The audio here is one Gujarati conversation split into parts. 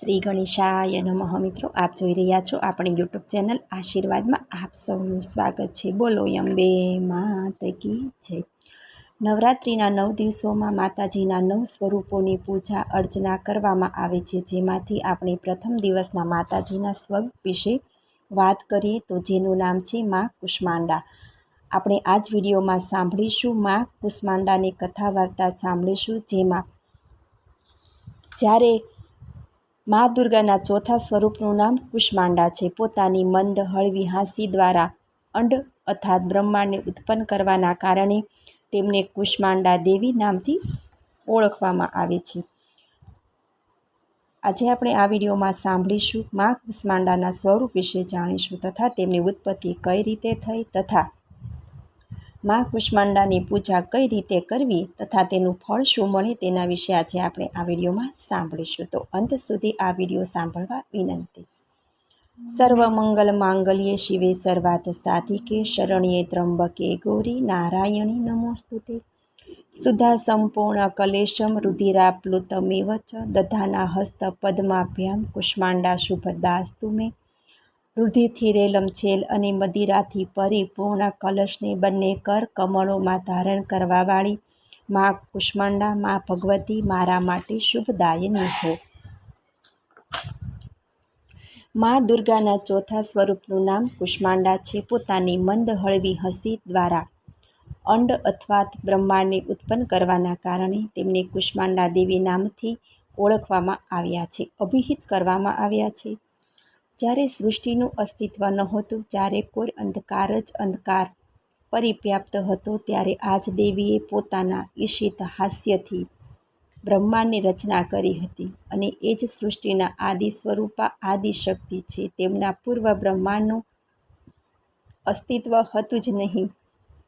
શ્રી ગણેશાય નમઃ મિત્રો, આપ જોઈ રહ્યા છો આપણી યુટ્યુબ ચેનલ આશીર્વાદમાં આપ સૌનું સ્વાગત છે. બોલો અંબે માત કી જય. નવરાત્રિના નવ દિવસોમાં માતાજીના નવ સ્વરૂપોની પૂજા, અર્ચના કરવામાં આવે છે. જેમાંથી આપણે પ્રથમ દિવસના માતાજીના સ્વરૂપ વિશે વાત કરીએ તો જેનું નામ છે મા કુષ્માંડા. આપણે આ જ વિડીયોમાં સાંભળીશું મા કુષ્માંડાની કથા વાર્તા સાંભળીશું, જેમાં જ્યારે મા દુર્ગાના ચોથા સ્વરૂપનું નામ કુષ્માંડા છે. પોતાની મંદ હળવી હાંસી દ્વારા અંડ અર્થાત બ્રહ્માંડને ઉત્પન્ન કરવાના કારણે તેમને કુષ્માંડા દેવી નામથી ઓળખવામાં આવે છે. આજે આપણે આ વિડીયોમાં સાંભળીશું મા કુષ્માંડાના સ્વરૂપ વિશે જાણીશું તથા તેમની ઉત્પત્તિ કઈ રીતે થઈ તથા મા કુષ્માંડાની પૂજા કઈ રીતે કરવી તથા તેનું ફળ શું મળે તેના વિશે આજે આપણે આ વિડીયોમાં સાંભળીશું. તો અંત સુધી આ વીડિયો સાંભળવા વિનંતી. સર્વમંગલ માંગલ્યે શિવે સર્વાત સાધિકે, શરણ્યે ત્રંબકે ગૌરી નારાયણી નમોસ્તુતે. સુધા સંપૂર્ણ કલેશમ રુધિરાપ્લુતમેવ ચ દધાના હસ્ત પદ્માભ્યામ કુષ્માંડા શુભદાસ્તુ મે. રુધિરથી રેલમ છેલ અને મદિરાથી પરિપૂર્ણ કલશને બંને કર કમળોમાં ધારણ કરવાવાળી. મા કુષ્માંડા, મા ભગવતી, મારા માટે શુભદાયની હો મા દુર્ગાના ચોથા સ્વરૂપનું નામ કુષ્માંડા છે. પોતાની મંદ હળવી હસી દ્વારા અંડ અથવા બ્રહ્માંડને ઉત્પન્ન કરવાના કારણે તેમને કુષ્માંડા દેવી નામથી ઓળખવામાં આવ્યા છે. અભિહિત કરવામાં આવ્યા છે. જ્યારે સૃષ્ટિનું અસ્તિત્વ નહોતું, જ્યારે કોઈ અંધકાર જ અંધકાર પરિવ્યાપ્ત હતો, ત્યારે આજ દેવીએ પોતાના ઈશિત હાસ્યથી બ્રહ્માંડની રચના કરી હતી અને એ જ સૃષ્ટિના આદિ સ્વરૂપા આદિશક્તિ છે. તેમના પૂર્વ બ્રહ્માંડનું અસ્તિત્વ હતું જ નહીં.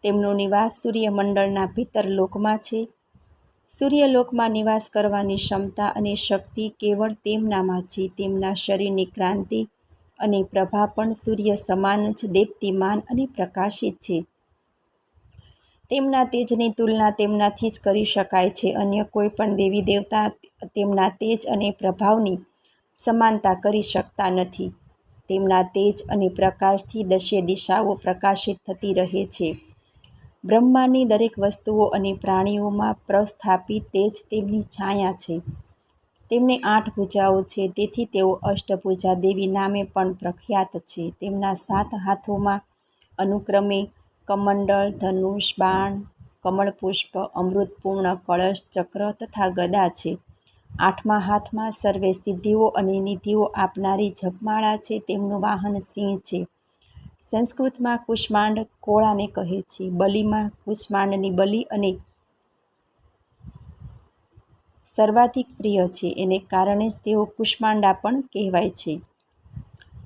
તેમનો નિવાસ સૂર્યમંડળના ભીતરલોકમાં છે. સૂર્યલોકમાં નિવાસ કરવાની ક્ષમતા અને શક્તિ કેવળ તેમનામાં છે. તેમના શરીરની ક્રાંતિ અને પ્રભા પણ સૂર્ય સમાન જ દેપ્તિમાન અને પ્રકાશિત છે. તેમના તેજની તુલના તેમનાથી જ કરી શકાય છે. અન્ય કોઈ પણ દેવી દેવતા તેમના તેજ અને પ્રભાવની સમાનતા કરી શકતા નથી. તેમના તેજ અને પ્રકાશથી દશે દિશાઓ પ્રકાશિત થતી રહે છે. બ્રહ્માની દરેક વસ્તુઓ અને પ્રાણીઓમાં પ્રસ્થાપિત તેજ તેમની છાયા છે. તેમને આઠ ભૂજાઓ છે. તેથી તેઓ અષ્ટભુજા દેવી નામે પણ પ્રખ્યાત છે. તેમના સાત હાથોમાં અનુક્રમે કમંડળ, ધનુષ, બાણ, કમળપુષ્પ, અમૃતપૂર્ણ, કળશ, ચક્ર તથા ગદા છે. આઠમા હાથમાં સર્વે સિદ્ધિઓ અને નિધિઓ આપનારી જપમાળા છે. તેમનું વાહન સિંહ છે. સંસ્કૃતમાં કુષ્માંડ કોળાને કહે છે. બલિમાં કુષ્માંડની બલિ અને સર્વાધિક પ્રિય છે. એને કારણે જ તેઓ કુષ્માંડા પણ કહેવાય છે.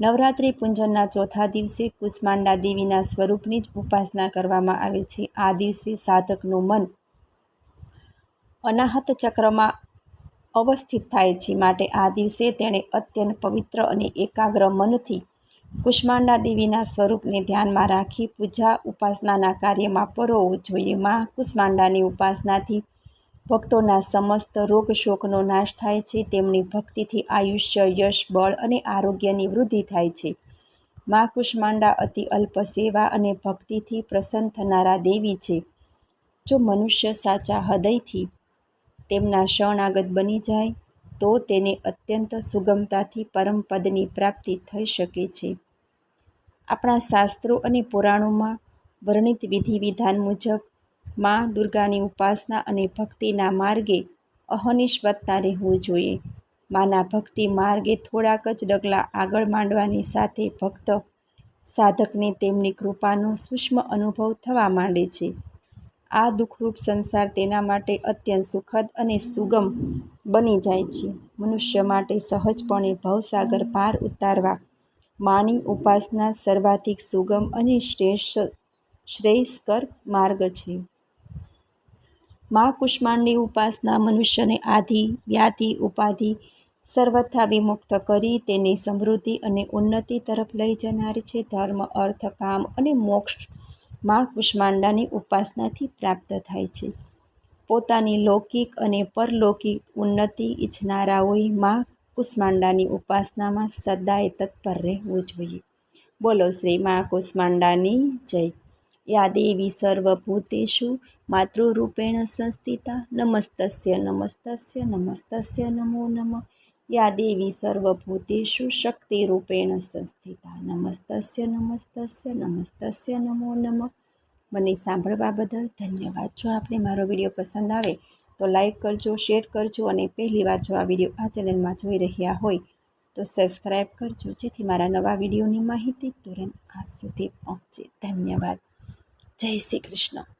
નવરાત્રિ પૂંજનના ચોથા દિવસે કુષ્માંડા દેવીના સ્વરૂપની જ ઉપાસના કરવામાં આવે છે. આ દિવસે સાધકનું મન અનાહત ચક્રમાં અવસ્થિત થાય છે. માટે આ દિવસે તેણે અત્યંત પવિત્ર અને એકાગ્ર મનથી કુષ્માંડા દેવીના સ્વરૂપને ધ્યાનમાં રાખી પૂજા ઉપાસનાના કાર્યમાં પરોવવું જોઈએ. મા કુષ્માંડાની ઉપાસનાથી ભક્તોના સમસ્ત રોગ શોકનો નાશ થાય છે, તેમની ભક્તિથી આયુષ્ય, યશ, બળ અને આરોગ્યની વૃદ્ધિ થાય છે. મા કુષ્માંડા અતિ અલ્પ સેવા અને ભક્તિથી પ્રસન્ન થનારા દેવી છે. જો મનુષ્ય સાચા હૃદયથી તેમના શરણાગત બની જાય, તો તેને અત્યંત સુગમતાથી પરમપદની પ્રાપ્તિ થઈ શકે છે. આપણા શાસ્ત્રો અને પુરાણોમાં વર્ણિત વિધિ વિધાન મુજબ મા દુર્ગાની ઉપાસના અને ભક્તિના માર્ગે અહનિશ્વતતા રહેવું જોઈએ. માના ભક્તિ માર્ગે થોડાક જ ડગલાં આગળ માંડવાની સાથે ભક્ત સાધકને તેમની કૃપાનો સૂક્ષ્મ અનુભવ થવા માંડે છે. આ દુઃખરૂપ સંસાર તેના માટે અત્યંત સુખદ અને સુગમ બની જાય છે. મનુષ્ય માટે સહજપણે ભવસાગર પાર ઉતારવા, માની ઉપાસના સર્વાધિક સુગમ અને શ્રેષ્ઠ શ્રેયસ્કર માર્ગ છે. મા કુષ્માંડની ઉપાસના મનુષ્યને આધિ, વ્યાધિ, ઉપાધિ સર્વથા વિમુક્ત કરી તેની સમૃદ્ધિ અને ઉન્નતિ તરફ લઈ જનાર છે. ધર્મ, અર્થ, કામ અને મોક્ષ મા કુષ્માંડાની ઉપાસનાથી પ્રાપ્ત થાય છે. પોતાની લૌકિક અને પરલૌકિક ઉન્નતિ ઈચ્છનારાઓએ મા કુષ્માંડાની ઉપાસનામાં સદાય તત્પર રહેવું જોઈએ. બોલો, શ્રી મા કુષ્માંડાની જય. યા દેવી સર્વભૂતેષુ માતૃરૂપેણ સંસ્થિતા નમસ્તસ્ય નમસ્તસ્ય નમસ્તસ્ય નમો નમ. યા દેવી સર્વભૂતેષુ શક્તિરૂપેણ સંસ્થિતા નમસ્તસ્ય નમસ્તસ્ય નમસ્તસ્ય નમો નમઃ. મને સાંભળવા બદલ ધન્યવાદ. જો આપને મારો વીડિયો પસંદ આવે તો લાઈક કરજો, શેર કરજો અને પહેલીવાર જો આ વીડિયો આ ચેનલમાં જોઈ રહ્યા હોય તો સબસ્ક્રાઈબ કરજો. જેથી મારા નવા વિડીયોની માહિતી તુરંત આપ સુધી પહોંચે. ધન્યવાદ. જય શ્રી કૃષ્ણ.